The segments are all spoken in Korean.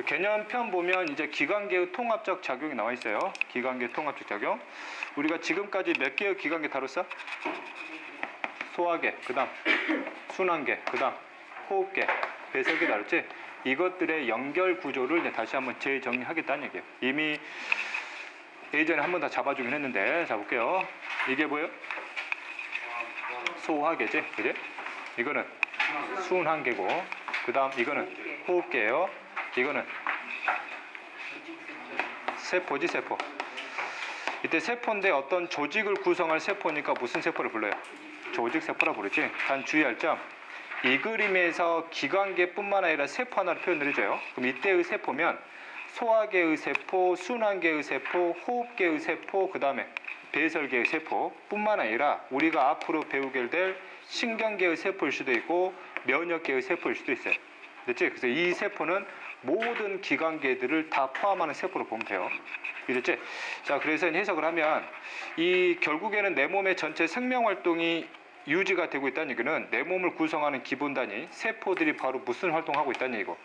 그 개념편 보면 이제 기관계의 통합적 작용이 나와 있어요. 기관계 통합적 작용. 우리가 지금까지 몇 개의 기관계 다뤘어? 소화계, 그다음 순환계, 그다음 호흡계, 배설계 다뤘지? 이것들의 연결 구조를 다시 한번 재정리하겠다는 얘기예요. 이미 예전에 한번 다 잡아주긴 했는데 잡을게요. 이게 뭐예요? 소화계지, 그지? 이거는 순환계고, 그 다음 이거는 호흡계예요. 이거는 세포지 세포. 이때 세포인데 어떤 조직을 구성할 세포니까 무슨 세포를 불러요? 조직 세포라 부르지. 단 주의할 점. 이 그림에서 기관계뿐만 아니라 세포 하나를 표현을 해줘요. 그럼 이때의 세포면 소화계의 세포, 순환계의 세포, 호흡계의 세포, 그 다음에 배설계의 세포뿐만 아니라 우리가 앞으로 배우게 될 신경계의 세포일 수도 있고 면역계의 세포일 수도 있어요. 됐지? 그래서 이 세포는 모든 기관계들을 다 포함하는 세포로 보면 돼요. 이랬지? 자, 그래서 해석을 하면 이 결국에는 내 몸의 전체 생명 활동이 유지가 되고 있다는 얘기는 내 몸을 구성하는 기본 단위 세포들이 바로 무슨 활동하고 있다는 얘기고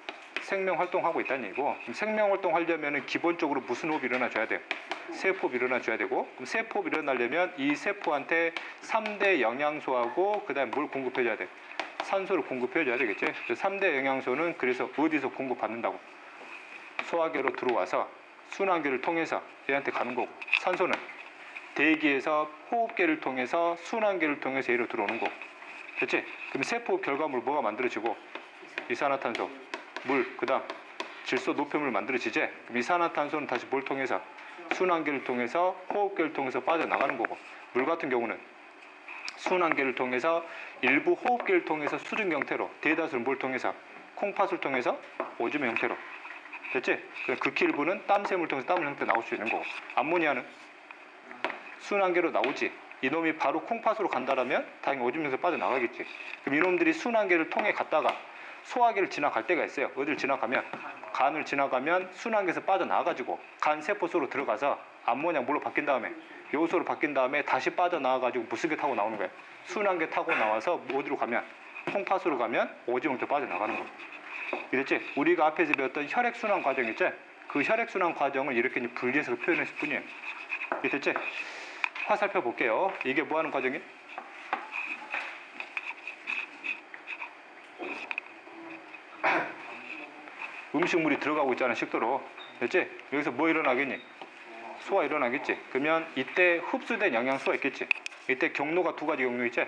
생명 활동하고 있다는 얘기고 생명 활동하려면은 기본적으로 무슨 호흡이 일어나줘야 돼요? 세포가 일어나줘야 되고 그럼 세포가 일어나려면 이 세포한테 3대 영양소하고 그 다음에 뭘 공급해줘야 돼? 산소를 공급해줘야 되겠지? 3대 영양소는 그래서 어디서 공급받는다고? 소화계로 들어와서 순환계를 통해서 얘한테 가는 거고 산소는 대기에서 호흡계를 통해서 순환계를 통해서 얘로 들어오는 거고 됐지? 그럼 세포 결과물 뭐가 만들어지고 이산화탄소, 물, 그 다음 질소 노폐물 만들어지지? 그럼 이산화탄소는 다시 뭘 통해서 순환계를 통해서 호흡계를 통해서 빠져나가는 거고 물 같은 경우는 순환계를 통해서 일부 호흡계를 통해서 수증 형태로 대다수는 뭘 통해서? 콩팥을 통해서 오줌의 형태로. 됐지? 극히 일부는 땀샘을 통해서 땀을 형태 나올 수 있는 거고. 암모니아는 순환계로 나오지. 이놈이 바로 콩팥으로 간다라면 당연히 오줌에서 빠져나가겠지. 그럼 이놈들이 순환계를 통해 갔다가 소화계를 지나갈 때가 있어요 어딜 지나가면 간을 지나가면 순환계에서 빠져나가가지고 간 세포 속으로 들어가서 암모니아 물로 바뀐 다음에 요소로 바뀐 다음에 다시 빠져나와가지고 무슨 게 타고 나오는 거예요 순환계 타고 나와서 어디로 가면 콩팥으로 가면 오줌으로 빠져나가는 거예요 이랬지? 우리가 앞에서 배웠던 혈액순환 과정 있지? 그 혈액순환 과정을 이렇게 분리해서 표현했을 뿐이에요 됐지? 화살표 볼게요. 이게 뭐 하는 과정이? 음식물이 들어가고 있잖아, 식도로. 됐지? 여기서 뭐 일어나겠니? 소화 일어나겠지? 그러면 이때 흡수된 영양소가 있겠지? 이때 경로가 두 가지 경로 있지?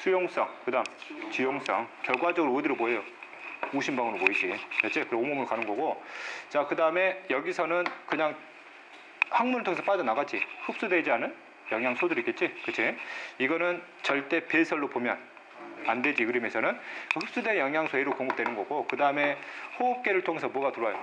수용성, 그 다음 지용성. 결과적으로 어디로 보여요? 우심방으로 보이지. 됐지? 그리고 온몸으로 가는 거고. 자, 그 다음에 여기서는 그냥 항문을 통해서 빠져나가지 흡수되지 않은 영양소들이 있겠지 그치 이거는 절대 배설로 보면 안 되지 이 그림에서는 흡수된 영양소 A로 공급되는 거고 그 다음에 호흡계를 통해서 뭐가 들어와요?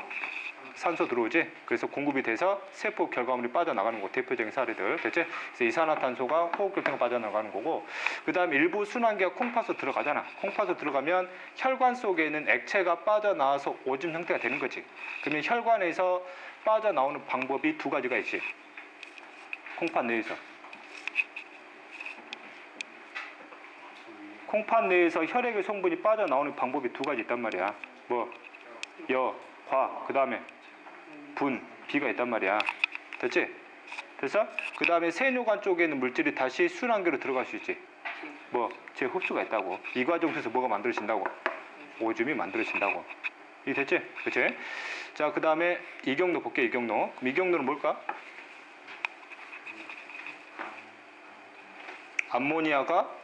산소 들어오지? 그래서 공급이 돼서 세포 결과물이 빠져나가는 거 대표적인 사례들. 그래서 이산화탄소가 호흡계를 통해 빠져나가는 거고 그 다음에 일부 순환계가 콩팥으로 들어가잖아. 콩팥으로 들어가면 혈관 속에 있는 액체가 빠져나와서 오줌 형태가 되는 거지. 그러면 혈관에서 빠져나오는 방법이 두 가지가 있지. 콩팥 내에서. 콩팥 내에서 혈액의 성분이 빠져나오는 방법이 두 가지 있단 말이야. 뭐, 여, 화, 그 다음에 분, 비가 있단 말이야. 됐지? 됐어? 그 다음에 세뇨관 쪽에 있는 물질이 다시 순환계로 들어갈 수 있지. 뭐, 제 흡수가 있다고. 이 과정 에서 뭐가 만들어진다고? 오줌이 만들어진다고. 이 됐지? 그치? 자, 그 다음에 이경로 볼게요, 이경로. 그럼 이경로는 뭘까? 암모니아가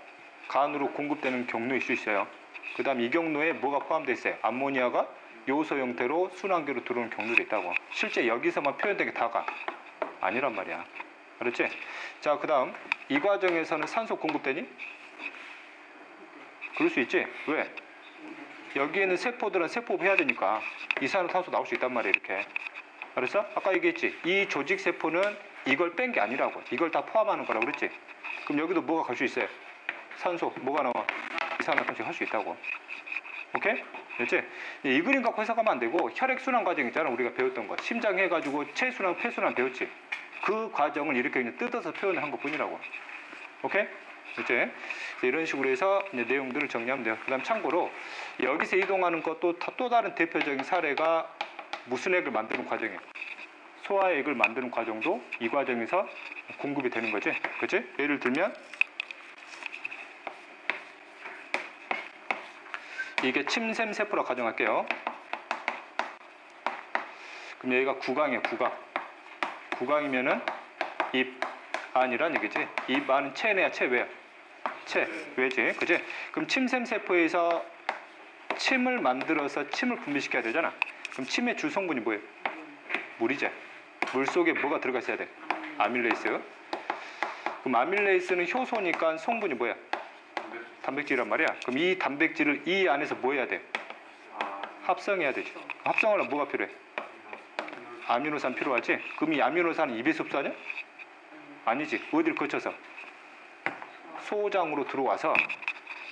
간으로 공급되는 경로일 수 있어요. 그 다음 이 경로에 뭐가 포함되어 있어요? 암모니아가 요소 형태로 순환계로 들어오는 경로도 있다고. 실제 여기서만 표현된 게 다가 아니란 말이야. 그렇지? 자, 그 다음 이 과정에서는 산소 공급되니? 그럴 수 있지? 왜? 여기에는 세포들은 세포업 해야 되니까 이산화탄소 나올 수 있단 말이에요 이렇게 알았어? 아까 얘기했지 이 조직 세포는 이걸 뺀 게 아니라고 이걸 다 포함하는 거라고 그랬지 그럼 여기도 뭐가 갈 수 있어요 산소 뭐가 나와 이산화탄소 할 수 있다고 오케이? 됐지? 이 그림 갖고 해석하면 안 되고 혈액순환 과정 있잖아 우리가 배웠던 거 심장 해가지고 체순환 폐순환 배웠지 그 과정을 이렇게 그냥 뜯어서 표현을 한 것 뿐이라고 오케이? 그치? 이런 식으로 해서 이제 내용들을 정리하면 돼요. 그 다음 참고로 여기서 이동하는 것도 다- 또 다른 대표적인 사례가 무슨 액을 만드는 과정이에요. 소화액을 만드는 과정도 이 과정에서 공급이 되는 거지. 그치? 예를 들면 이게 침샘 세포라 가정할게요. 그럼 여기가 구강이에요, 구강. 구강이면은 입 안이란 얘기지. 입 안은 체내야, 체외야. 체, 외지. 그지? 그럼 침샘 세포에서 침을 만들어서 침을 분비시켜야 되잖아. 그럼 침의 주 성분이 뭐예요? 물이지. 물 속에 뭐가 들어가 있어야 돼? 아밀레이스. 그럼 아밀레이스는 효소니까 성분이 뭐야? 단백질이란 말이야. 그럼 이 단백질을 이 안에서 뭐 해야 돼? 합성해야 되지. 합성하려면 뭐가 필요해? 아미노산 필요하지? 그럼 이 아미노산은 입에서 흡수하냐? 아니지. 어디를 거쳐서? 소장으로 들어와서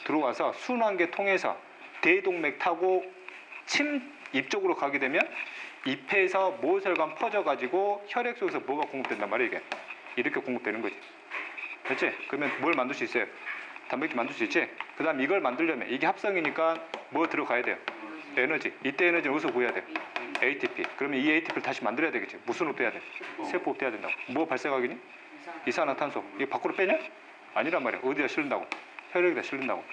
들어와서 순환계 통해서 대동맥 타고 침 입 쪽으로 가게 되면 잎에서 모세혈관 퍼져가지고 혈액 속에서 뭐가 공급된단 말이야 이게 이렇게 공급되는 거지 됐지? 그러면 뭘 만들 수 있어요? 단백질 만들 수 있지? 그 다음 이걸 만들려면 이게 합성이니까 뭐 들어가야 돼요? 에너지 이때 에너지는 어디서 구해야 돼? ATP 그러면 이 ATP를 다시 만들어야 되겠지 무슨 옷 해야 돼? 세포 옷 해야 된다고 뭐 발생하겠니? 이산화탄소 이거 밖으로 빼냐? 아니란 말이야 어디다 실른다고? 혈액에다 실른다고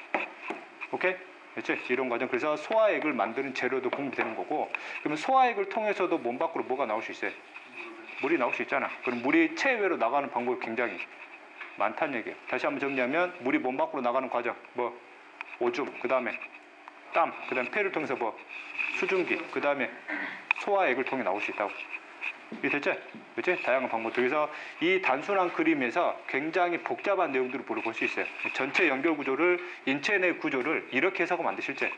오케이? 됐지? 이런 과정 그래서 소화액을 만드는 재료도 공급되는 거고 그러면 소화액을 통해서도 몸 밖으로 뭐가 나올 수 있어요? 물이 나올 수 있잖아 그럼 물이 체외로 나가는 방법이 굉장히 많다는 얘기예요 다시 한번 정리하면 물이 몸 밖으로 나가는 과정 뭐 오줌 그 다음에 땀, 그 다음에 폐를 통해서 뭐 수증기, 그 다음에 소화액을 통해 나올 수 있다고. 이게 됐지? 그치? 다양한 방법. 그래서 이 단순한 그림에서 굉장히 복잡한 내용들을 볼수 있어요. 전체 연결 구조를, 인체 내 구조를 이렇게 해석하면 안 돼, 실제.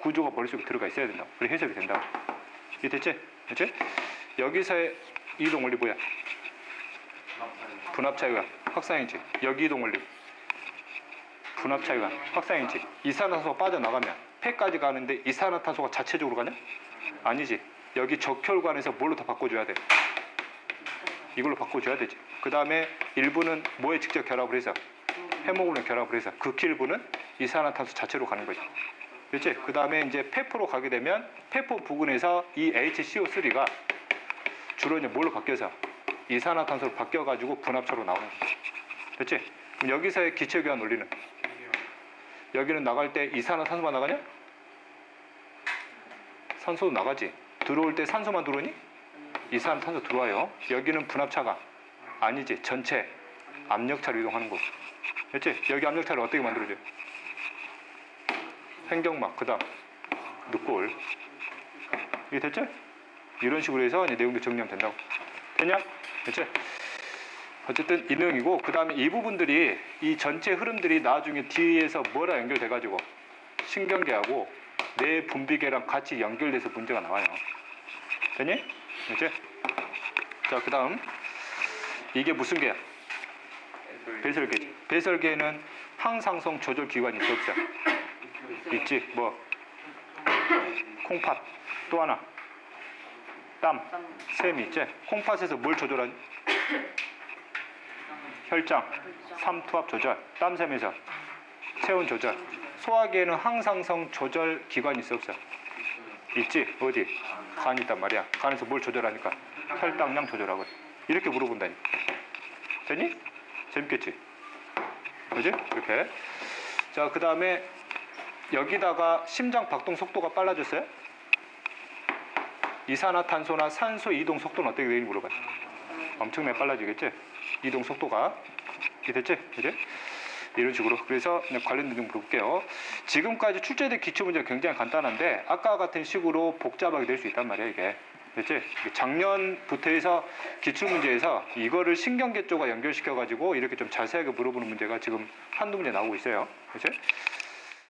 구조가 머릿속에 들어가 있어야 된다고. 그래 해석이 된다고. 이게 됐지? 그치? 여기서의 이동 원리 뭐야? 분압 차이가 확산이지. 여기 이동 원리. 분압 차이가 확산이지. 이산화탄소가 빠져나가면 폐까지 가는데 이산화탄소가 자체적으로 가냐? 아니지. 여기 적혈관에서 뭘로 다 바꿔줘야 돼? 이걸로 바꿔줘야 되지. 그 다음에 일부는 뭐에 직접 결합을 해서 해모글로 결합을 해서 극히 일부는 이산화탄소 자체로 가는 거지. 그렇지? 그 다음에 이제 폐포로 가게 되면 폐포 부근에서 이 HCO3가 주로 이제 뭘로 바뀌어서 이산화탄소로 바뀌어가지고 분압처로 나오는 거지. 그렇지? 그럼 여기서의 기체 교환 논리는 여기는 나갈 때 이산화탄소만 나가냐? 산소도 나가지. 들어올 때 산소만 들어오니? 이산화탄소 들어와요. 여기는 분압차가 아니지. 전체 압력차로 이동하는 거. 그렇지? 여기 압력차를 어떻게 만들어줘요? 횡격막, 그 다음 늑골. 이게 됐죠? 이런 식으로 해서 이제 내용도 정리하면 된다고. 됐냐? 됐지? 어쨌든 이 내용이고 그 다음에 이 부분들이 이 전체 흐름들이 나중에 뒤에서 뭐라 연결돼 가지고 신경계하고 뇌 분비계랑 같이 연결돼서 문제가 나와요. 되니? 이제 자그 다음 이게 무슨 개야? 배설계지. 배설계는 항상성 조절 기관이 있어 없어? 있지. 뭐 콩팥 또 하나 땀 샘이 있지. 콩팥에서 뭘 조절하니? 혈장, 삼투압 조절, 땀샘에서 체온 조절, 소화기에는 항상성 조절 기관이 있어 없어? 있지? 어디? 간이 있단 말이야. 간에서 뭘 조절하니까? 혈당량 조절하고 이렇게 물어본다니. 되니? 재밌겠지? 그지? 이렇게. 자, 그 다음에 여기다가 심장 박동 속도가 빨라졌어요? 이산화탄소나 산소 이동 속도는 어떻게 되는지 물어봐요. 엄청나게 빨라지겠지? 이동 속도가 이게 됐지? 이제 이런 식으로 그래서 관련된 좀 물어볼게요. 지금까지 출제된 기출 문제가 굉장히 간단한데 아까 같은 식으로 복잡하게 될 수 있단 말이야 이게. 이게 작년부터 해서 기출 문제에서 이거를 신경계 쪽과 연결시켜 가지고 이렇게 좀 자세하게 물어보는 문제가 지금 한두 문제 나오고 있어요. 그렇지?